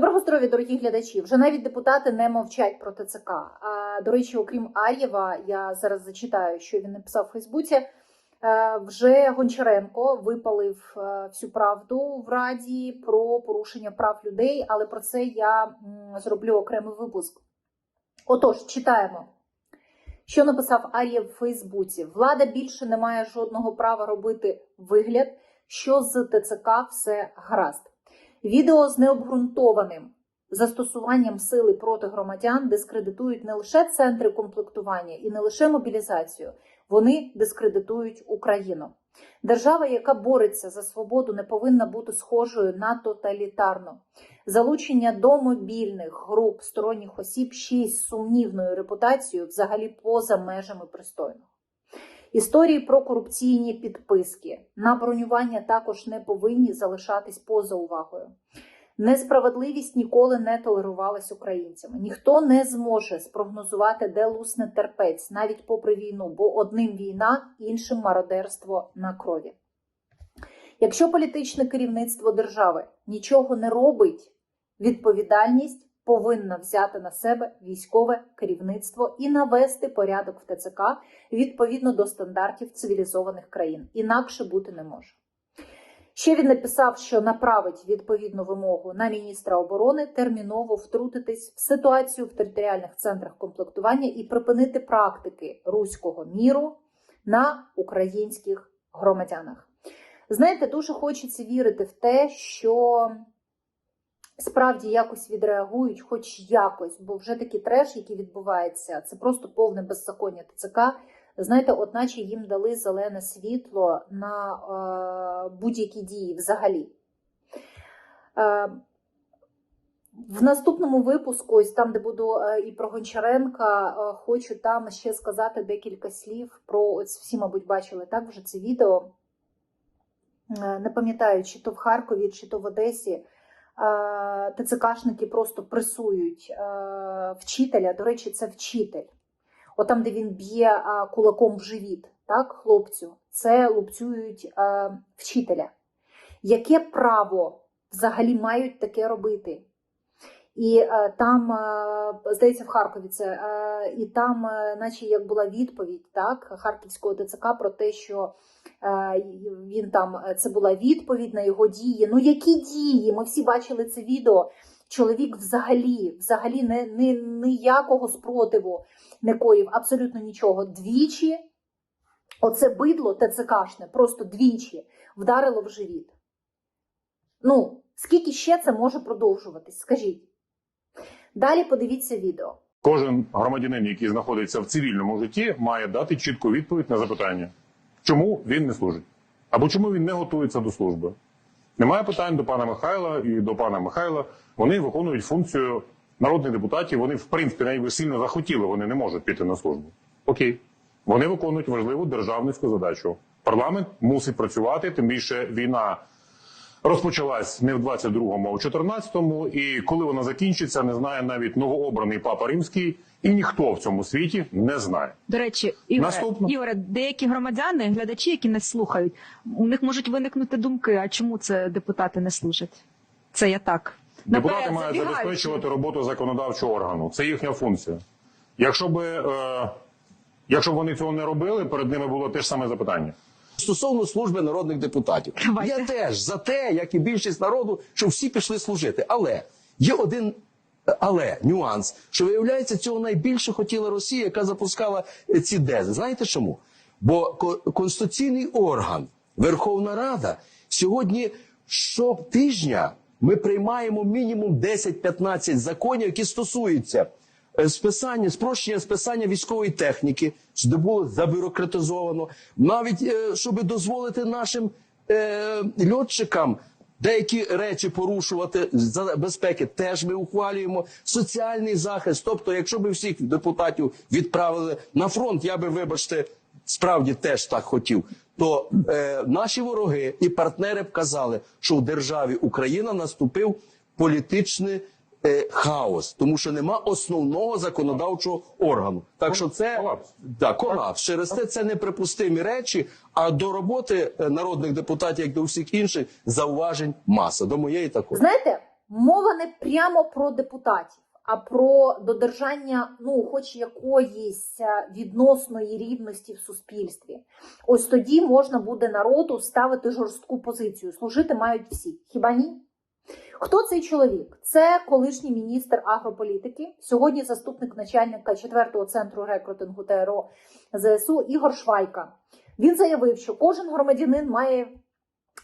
Доброго здоров'я, дорогі глядачі. Вже навіть депутати не мовчать про ТЦК. А, до речі, окрім Ар'єва, я зараз зачитаю, що він написав у Фейсбуці. Е, Вже Гончаренко випалив е, всю правду в Раді про порушення прав людей, але про це я зроблю окремий випуск. Отож, читаємо. Що написав Ар'єв в Фейсбуці? Влада більше не має жодного права робити вигляд, що з ТЦК все гаразд. Відео з необґрунтованим застосуванням сили проти громадян дискредитують не лише центри комплектування і не лише мобілізацію, вони дискредитують Україну. Держава, яка бореться за свободу, не повинна бути схожою на тоталітарну. Залучення до мобільних груп сторонніх осіб ще й з сумнівною репутацією взагалі поза межами пристойного. Історії про корупційні підписки на бронювання також не повинні залишатись поза увагою. Несправедливість ніколи не толерувалась українцями. Ніхто не зможе спрогнозувати, де лусне терпець, навіть попри війну, бо одним війна, іншим мародерство на крові. Якщо політичне керівництво держави нічого не робить, відповідальність повинна взяти на себе військове керівництво і навести порядок в ТЦК відповідно до стандартів цивілізованих країн. Інакше бути не може. Ще він написав, що направить відповідну вимогу на міністра оборони терміново втрутитись в ситуацію в територіальних центрах комплектування і припинити практики руського міру на українських громадянах. Знаєте, дуже хочеться вірити в те, що справді якось відреагують, хоч якось, бо вже такий треш, який відбувається, це просто повне беззаконня ТЦК. Знаєте, одначе їм дали зелене світло на е, будь-які дії взагалі. Е, в наступному випуску, ось там, де буду е, і про Гончаренка, е, хочу там ще сказати декілька слів про ось всі, мабуть, бачили так вже це відео. Е, Не пам'ятаю, чи то в Харкові, чи то в Одесі. Е, ТЦКшники просто пресують е, вчителя. До речі, це вчитель. От там, де він б'є кулаком в живіт, так, хлопцю, це лупцюють вчителя. Яке право взагалі мають таке робити? І там, здається, в Харкові це, і там, наче як була відповідь так, Харківського ТЦК про те, що він там це була відповідь на його дії. Ну, які дії? Ми всі бачили це відео. Чоловік взагалі, взагалі не, не, ніякого спротиву не коїв, абсолютно нічого. Двічі оце бидло ТЦКшне, просто двічі вдарило в живіт. Ну, скільки ще це може продовжуватись? Скажіть. Далі подивіться відео. Кожен громадянин, який знаходиться в цивільному житті, має дати чітку відповідь на запитання, чому він не служить, або чому він не готується до служби. Немає питань до пана Михайла і до пана Михайла. Вони виконують функцію народних депутатів. Вони, в принципі, навіть сильно захотіли, вони не можуть піти на службу. Окей, вони виконують важливу державницьку задачу. Парламент мусить працювати, тим більше війна розпочалась не в 22-му, а в 14-му, і коли вона закінчиться, не знає навіть новообраний папа римський, і ніхто в цьому світі не знає. До речі, Ігоре, Наступно. Ігоре, деякі громадяни, глядачі, які нас слухають, у них можуть виникнути думки, а чому це депутати не служать? Це я так. Депутати мають забігаючи. забезпечувати роботу законодавчого органу. Це їхня функція. Якщо би е, якщо б вони цього не робили, перед ними було те ж саме запитання. Стосовно служби народних депутатів, Давайте. я теж за те, як і більшість народу, що всі пішли служити. Але є один але нюанс, що виявляється, цього найбільше хотіла Росія, яка запускала ці дези. Знаєте чому? Бо ко- конституційний орган, Верховна Рада, сьогодні щотижня ми приймаємо мінімум 10-15 законів, які стосуються списання, спрощення списання військової техніки, де було забюрократизовано, навіть е, щоб дозволити нашим е, льотчикам. Деякі речі порушувати за безпеки теж ми ухвалюємо. Соціальний захист. Тобто, якщо б всіх депутатів відправили на фронт, я би, вибачте, справді теж так хотів. То е, наші вороги і партнери б казали, що в державі Україна наступив політичний е, хаос, тому що нема основного законодавчого органу. Так що це Колапс. да, колапс. Через це це неприпустимі речі. А до роботи е, народних депутатів, як до всіх інших, зауважень маса. До моєї також. Знаєте, мова не прямо про депутатів, а про додержання, ну, хоч якоїсь е, відносної рівності в суспільстві. Ось тоді можна буде народу ставити жорстку позицію. Служити мають всі. Хіба ні? Хто цей чоловік? Це колишній міністр агрополітики, сьогодні заступник начальника 4-го центру рекрутингу ТРО ЗСУ Ігор Швайка. Він заявив, що кожен громадянин має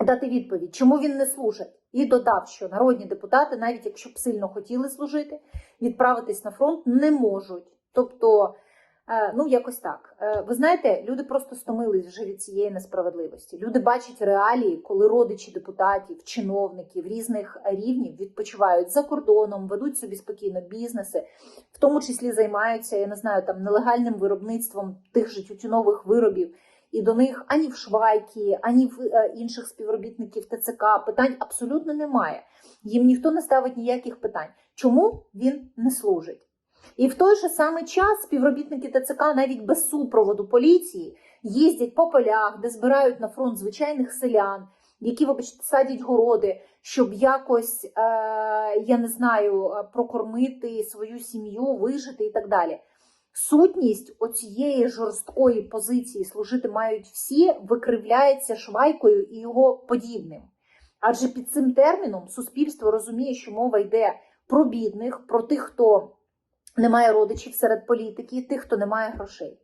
дати відповідь, чому він не служить, і додав, що народні депутати, навіть якщо б сильно хотіли служити, відправитись на фронт не можуть. Тобто, ну якось так. Е, Ви знаєте, люди просто стомились вже від цієї несправедливості. Люди бачать реалії, коли родичі депутатів, чиновників різних рівнів відпочивають за кордоном, ведуть собі спокійно бізнеси, в тому числі займаються, я не знаю, там нелегальним виробництвом тих же тютюнових виробів. І до них ані в Швайкі, ані в е, інших співробітників ТЦК питань абсолютно немає. Їм ніхто не ставить ніяких питань. Чому він не служить? І в той же самий час співробітники ТЦК навіть без супроводу поліції їздять по полях, де збирають на фронт звичайних селян, які, вибачте, садять городи, щоб якось, е, я не знаю, е, прокормити свою сім'ю, вижити і так далі. Сутність оцієї жорсткої позиції служити мають всі, викривляється швайкою і його подібним. Адже під цим терміном суспільство розуміє, що мова йде про бідних, про тих, хто не має родичів серед політики, тих, хто не має грошей.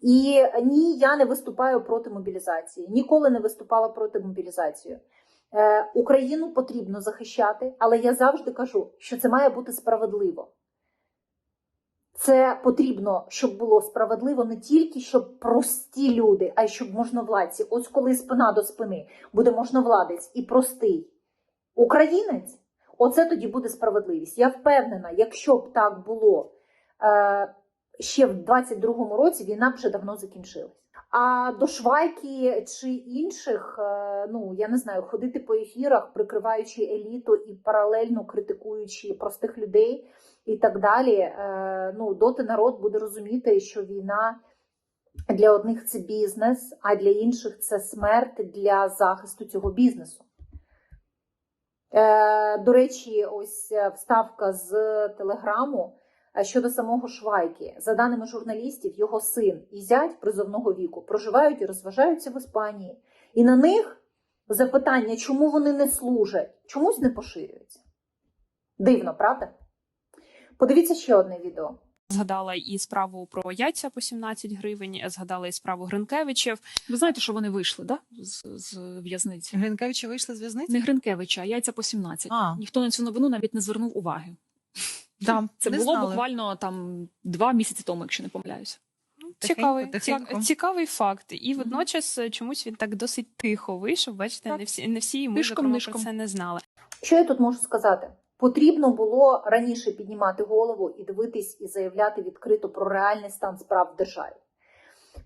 І ні, я не виступаю проти мобілізації, ніколи не виступала проти мобілізації. Е, Україну потрібно захищати, але я завжди кажу, що це має бути справедливо. Це потрібно, щоб було справедливо не тільки щоб прості люди, а й щоб можновладці. Ось коли спина до спини буде можновладець і простий українець, оце тоді буде справедливість. Я впевнена, якщо б так було е, ще в 22-му році, війна б вже давно закінчилась. А до Швайки чи інших, е, ну я не знаю, ходити по ефірах, прикриваючи еліту і паралельно критикуючи простих людей і так далі. е, Ну, доти народ буде розуміти, що війна для одних це бізнес, а для інших це смерть для захисту цього бізнесу. Е, До речі, ось е, вставка з телеграму е, щодо самого Швайки. За даними журналістів, його син і зять призовного віку проживають і розважаються в Іспанії. І на них запитання, чому вони не служать, чомусь не поширюється. Дивно, правда? Подивіться ще одне відео. Згадала і справу про яйця по 17 гривень, згадала і справу Гринкевичів. Ви знаєте, що вони вийшли, да? З, з в'язниці? Гринкевичі вийшли з в'язниці? Не Гринкевича, а яйця по 17. А. Ніхто на цю новину навіть не звернув уваги. Да, Це не було знали. буквально там два місяці тому, якщо не помиляюся. Цікавий, тихенько. цікавий факт. І водночас е, чомусь він так досить тихо вийшов. Бачите, Так. не всі не всі ми про це не знали. Що я тут можу сказати? Потрібно було раніше піднімати голову і дивитись і заявляти відкрито про реальний стан справ в державі.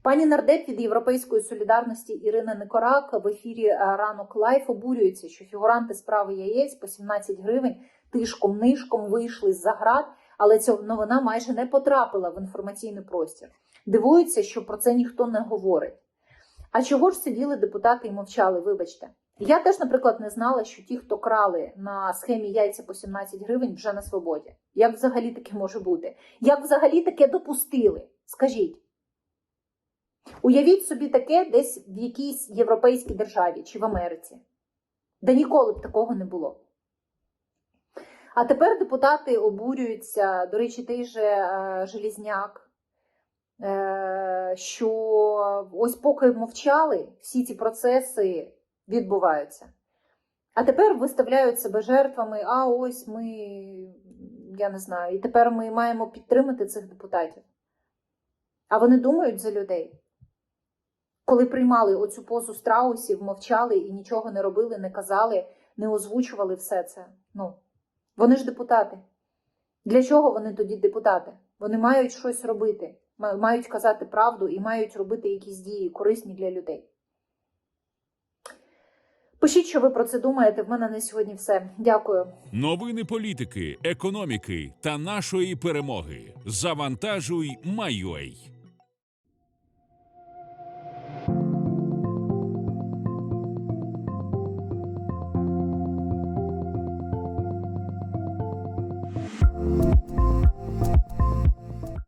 Пані нардеп від Європейської солідарності Ірина Никорак в ефірі е, ранок лайф обурюється, що фігуранти справи яєць по 17 гривень тишком нишком вийшли з-за град, але ця новина майже не потрапила в інформаційний простір. Дивуються, що про це ніхто не говорить. А чого ж сиділи депутати і мовчали? Вибачте. Я теж, наприклад, не знала, що ті, хто крали на схемі яйця по 17 гривень, вже на свободі. Як взагалі таке може бути? Як взагалі таке допустили? Скажіть. Уявіть собі таке десь в якійсь європейській державі чи в Америці, де ніколи б такого не було. А тепер депутати обурюються, до речі, той же е, Желізняк, е, що ось поки мовчали, всі ці процеси відбуваються. А тепер виставляють себе жертвами, а ось ми, я не знаю, і тепер ми маємо підтримати цих депутатів. А вони думають за людей. Коли приймали оцю позу страусів, мовчали і нічого не робили, не казали, не озвучували все це. Ну, вони ж депутати. Для чого вони тоді депутати? Вони мають щось робити, мають казати правду і мають робити якісь дії корисні для людей. Пишіть, що ви про це думаєте. В мене на сьогодні все. Дякую. Новини політики, економіки та нашої перемоги. Завантажуй, Майой.